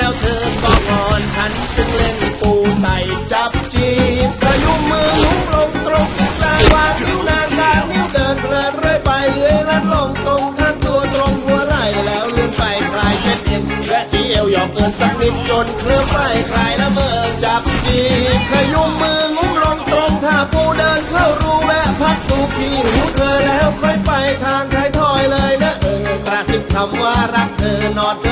แล้วเธอก็งอนฉันจึงเล่นปูไต่จับจีบพยุงมือหุ้มลงตรงกลางวางนิ้วนางกลางนิ้วเดินเพลินเรื่อยไปเลื้อยลัดลงตรงข้างตัวตรงหัวไหล่แล้วเลื่อนไปคลายเส้นเอ็นและที่เอวหยอกเอินสักนิดจนเคลื่อนไปคลายละเมอจับจีบพยุงมืองุ้มลงตรงท่าปูเดินเข้ารูแวะพักดูที่หูเธอแล้วค่อยไปทางท้ายทอยเลยนะเออกระซิบคำว่ารักเธอนอนเธ